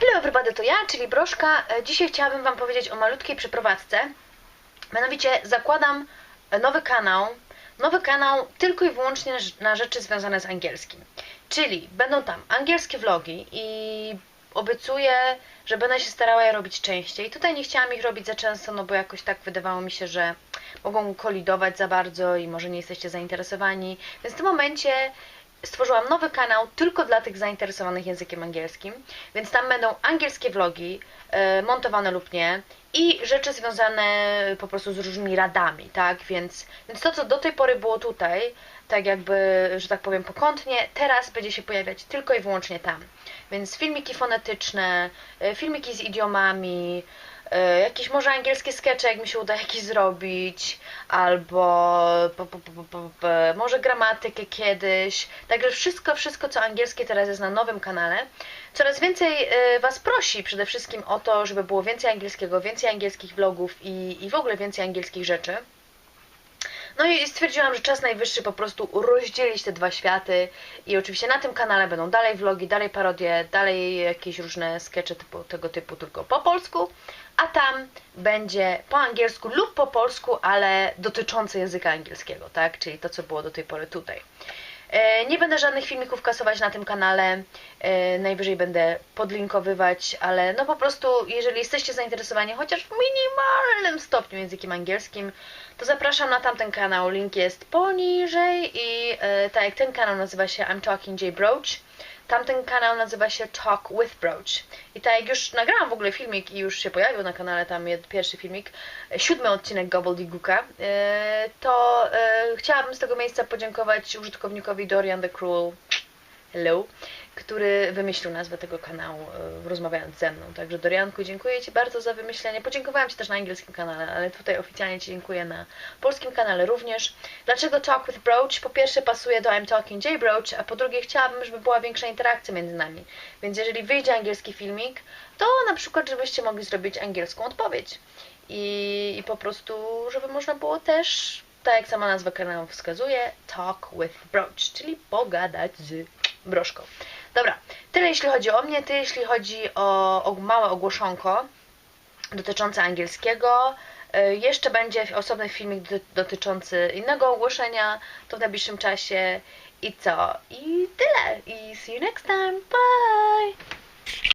Hello everybody, to ja, czyli Broszka. E, Dzisiaj chciałabym Wam powiedzieć o malutkiej przeprowadzce. Mianowicie zakładam nowy kanał. Nowy kanał tylko i wyłącznie na rzeczy związane z angielskim. Czyli będą tam angielskie vlogi i obiecuję, że będę się starała je robić częściej. Tutaj nie chciałam ich robić za często, no bo jakoś tak wydawało mi się, że mogą kolidować za bardzo i może nie jesteście zainteresowani. Więc w tym momencie stworzyłam nowy kanał tylko dla tych zainteresowanych językiem angielskim, więc tam będą angielskie vlogi, e, montowane lub nie i rzeczy związane po prostu z różnymi radami, tak? Więc, więc to, co do tej pory było tutaj, tak jakby, że tak powiem, pokątnie, teraz będzie się pojawiać tylko i wyłącznie tam. Więc filmiki fonetyczne, e, filmiki z idiomami, jakieś może angielskie skecze, jak mi się uda jakieś zrobić, albo może gramatykę kiedyś. Także wszystko, wszystko co angielskie teraz jest na nowym kanale. Coraz więcej e, Was prosi przede wszystkim o to, żeby było więcej angielskiego, więcej angielskich vlogów i, i w ogóle więcej angielskich rzeczy. No i stwierdziłam, że czas najwyższy po prostu rozdzielić te dwa światy i oczywiście na tym kanale będą dalej vlogi, dalej parodie, dalej jakieś różne skecze typu, tego typu tylko po polsku, a tam będzie po angielsku lub po polsku, ale dotyczące języka angielskiego, tak? Czyli to, co było do tej pory tutaj. E, Nie będę żadnych filmików kasować na tym kanale, e, najwyżej będę podlinkowywać, ale no po prostu, jeżeli jesteście zainteresowani chociaż w minimalnym stopniu językiem angielskim, to zapraszam na tamten kanał, link jest poniżej i e, tak jak ten kanał nazywa się I'm Talking J Broach, tamten kanał nazywa się Talk with Broach. I tak jak już nagrałam w ogóle filmik i już się pojawił na kanale tam jed- pierwszy filmik, e, siódmy odcinek Gobbledygooka, e, to e, chciałabym z tego miejsca podziękować użytkownikowi Dorian the Cruel, hello, który wymyślił nazwę tego kanału, e, rozmawiając ze mną. Także Dorianku, dziękuję Ci bardzo za wymyślenie. Podziękowałam Ci też na angielskim kanale, ale tutaj oficjalnie Ci dziękuję na polskim kanale również. Dlaczego Talk with Broach? Po pierwsze pasuje do I'm Talking J Broach, a po drugie chciałabym, żeby była większa interakcja między nami. Więc jeżeli wyjdzie angielski filmik, to na przykład, żebyście mogli zrobić angielską odpowiedź. I, i po prostu, żeby można było też, tak jak sama nazwa kanału wskazuje, Talk with Broach, czyli pogadać z broszką. Dobra, tyle jeśli chodzi o mnie, tyle jeśli chodzi o, o małe ogłoszonko dotyczące angielskiego. Y, Jeszcze będzie osobny filmik do, dotyczący innego ogłoszenia, to w najbliższym czasie. I co? I tyle. I see you next time. Bye!